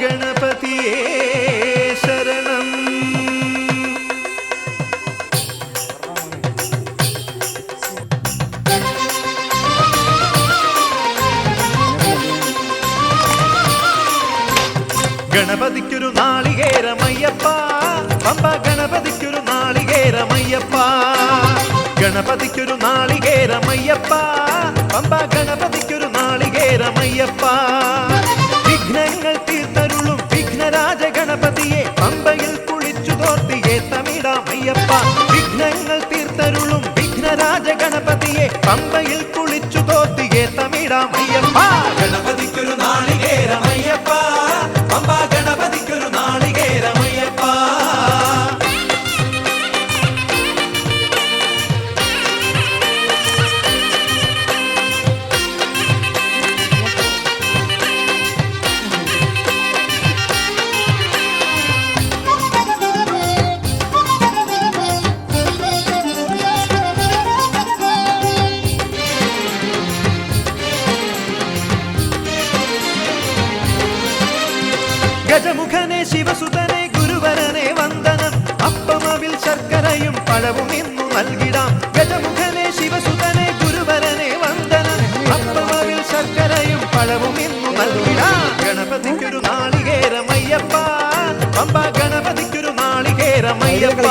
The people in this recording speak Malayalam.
ഗണപതിയേ ശരണം. ഗണപതിക്കൊരു നാളികേരമയ്യപ്പ പമ്പ ഗണപതിക്കൊരു നാളികേരമയ്യപ്പ ഗണപതിക്കൊരു നാളികേരമയ്യപ്പ പമ്പ ഗണപതിക്കൊരു പമ്പയിൽ കുളിച്ചു തോർത്തിയെ തമിഴാമയ്യപ്പ വിഘ്നങ്ങൾ തീർത്തരുളും വിഘ്നരാജ ഗണപതിയെ പമ്പയിൽ കുളിച്ചു തോർത്തിയെ തമിഴാമയ്യപ്പ ഗണപതിക്കൊരു നാളികേരമയ്യപ്പ ഗജമുഖനെ ശിവസുതനെ ഗുരുവരനെ വന്ദനം. അപ്പമവിൽ ശർക്കരയും പഴവും ഇന്നു നൽകിടാം. ഗജമുഖനെ ശിവസുതനെ ഗുരുവരനെ വന്ദനം. അപ്പമവിൽ ശർക്കരയും പഴവും ഇന്നു നൽകിടാം. ഗണപതിക്കൊരു നാളികേരമയ്യപ്പ പമ്പ ഗണപതിക്കൊരു നാളികേരമയ്യപ്പ